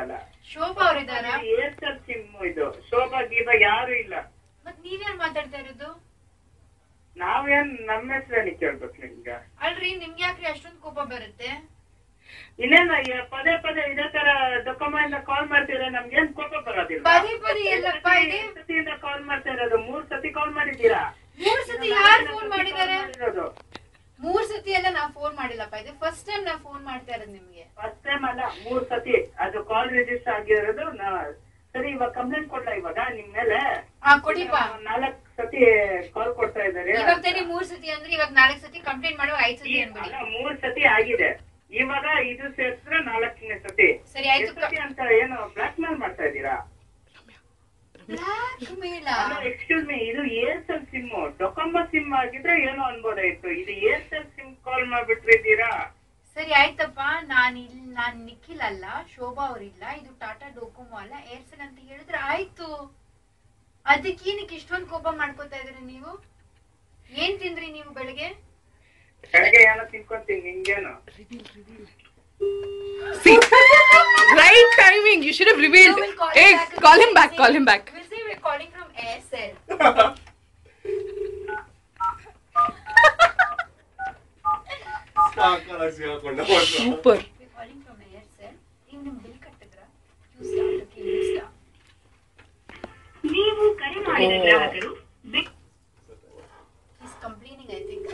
ಹೇಳ್ತಿರಲ್ಲ ಶೋಭಾ ಅವರಿದಾರ Airtel SIM ಇದು. ಶೋಭಾ ಗೀಬಾ ಯಾರು ಇಲ್ಲ. ಮತ್ ನೀವ್ಯಾರು ಮಾತಾಡ್ತಾ ಇರೋದು? ನಾವೇನ್ ನಮ್ಮ ಹೆಸರಲ್ಲಿ ಕೇಳ್ಬೇಕು ನಿಮ್ಗ? ಅಲ್ರಿ ನಿಮ್ಗೆ ಯಾಕ್ರಿ ಅಷ್ಟೊಂದು ಕೋಪ ಬರುತ್ತೆ? ಇನ್ನೇನ ಪದೇ ಪದೇ ಇದೇ ತರ ಡೊಕೊಮೆಂಟ್ ಕಾಲ್ ಮಾಡ್ತಿದ್ರೆ ನಮ್ಗೇನ್ ಕೋಪ ಬರೋದಿಲ್ಲ? ಪದೇ ಪದೇ ಎಲ್ಲಪ್ಪ ಇದೆ ಸತಿಯಿಂದ ಕಾಲ್ ಮಾಡ್ತಾ ಇರೋದು? ಮೂರ್ ಸತಿ ಕಾಲ್ ಮಾಡಿದ್ದೀರಾ? ಮೂರ್ ಸತಿ ಯಾರು ಫೋನ್ ಮಾಡಿದಾರೆ ಮಾಡಿರೋದು. ಮೂರ್ ಸತಿ ಎಲ್ಲ ನಾವ್ ಫೋನ್ ಮಾಡಿಲ್ಲಪ್ಪ. ಇದು ಫಸ್ಟ್ ಟೈಮ್ ನಾವ್ ಫೋನ್ ಮಾಡ್ತಾ ಇರೋದು ನಿಮ್ಗೆ. ಫಸ್ಟ್ ಟೈಮ್ ಅಲ್ಲ ಮೂರ್ ಸತಿ. ಅದು ಕಾಲ್ ರಿಜಿಸ್ಟರ್ ಆಗಿರೋದು ನಾ- ಸರಿ ಇವಾಗ ಕಂಪ್ಲೇಂಟ್ ಕೊಡ್ಲಾ ಇವಾಗ ನಿಮ್ ಮೇಲೆ? ಹಾ ಕೊಡಿಪ್ಪ. ನಾಲ್ಕ್ ಸತಿ ಕಾಲ್ ಕೊಡ್ತಾ ಇದಾರೆ ಇವಾಗ ತಾನೇ ಮೂರ್ ಸತಿ ಅಂದ್ರೆ ಇವಾಗ ನಾಲ್ಕ್ ಸತಿ ಕಂಪ್ಲೇಂಟ್ ಮಾಡುವ ಐದ್ ಸತಿ ಅನ್ಬಿಡಿ. ಮೂರ್ ಸತಿ ಆಗಿದೆ. ಇವಾಗ ಇದು ಸೇರ್ಸಿದ್ರೆ ನಾಲ್ಕನೇ ಸತಿ. ಸರಿ ಐದು ಸತಿ ಅಂತ ಏನು ಬ್ಲಾಕ್ ಮೇಲ್ ಮಾಡ್ತಾ ಇದ್ದೀರಾ? Blackmail excuse me SIM Docomo SIM ಆಗಿದ್ರೆ ಏನೋ ಅನ್ಬೋದಾಯ್ತು ಇದು ಏರ್ಸೆಲ್ ಸಿಮ್ ಕಾಲ್ ಮಾಡ್ಬಿಟ್ಟಿದ್ದೀರಾ ಸರಿ ಆಯ್ತಪ್ಪ ನಾನ್ ಇಲ್ ನಾನ್ ನಿಖಿಲ್ ಅಲ್ಲ ಶೋಭಾ ಅವರಿಲ್ಲ ಇದು ಟಾಟಾ ಡೋಕೊಮೋ ಅಲ್ಲ ಏರ್ಸೆಲ್ ಅಂತ ಹೇಳಿದ್ರೆ ಆಯ್ತು ಅದಕ್ಕೇನಕ್ಕೆ ಇಷ್ಟೊಂದು ಕೋಪ ಮಾಡ್ಕೋತಾ ಇದ್ರಿ ನೀವು ಏನ್ ತಿಂದ್ರಿ ನೀವು ಬೆಳಿಗ್ಗೆ ಬೆಳಗ್ಗೆ ಏನೋ ತಿನ್ಕೊಂತೀನಿ ನಿಂಗೇನು See, right timing. You should have revealed. Hey, call him back. Call him back. We'll say we're calling from. stuff. ನೀವು ಕರೆ ಮಾಡಿದ ಗ್ರಾಹಕರು ವ್ಯಕ್ತಿ He's complaining, I think.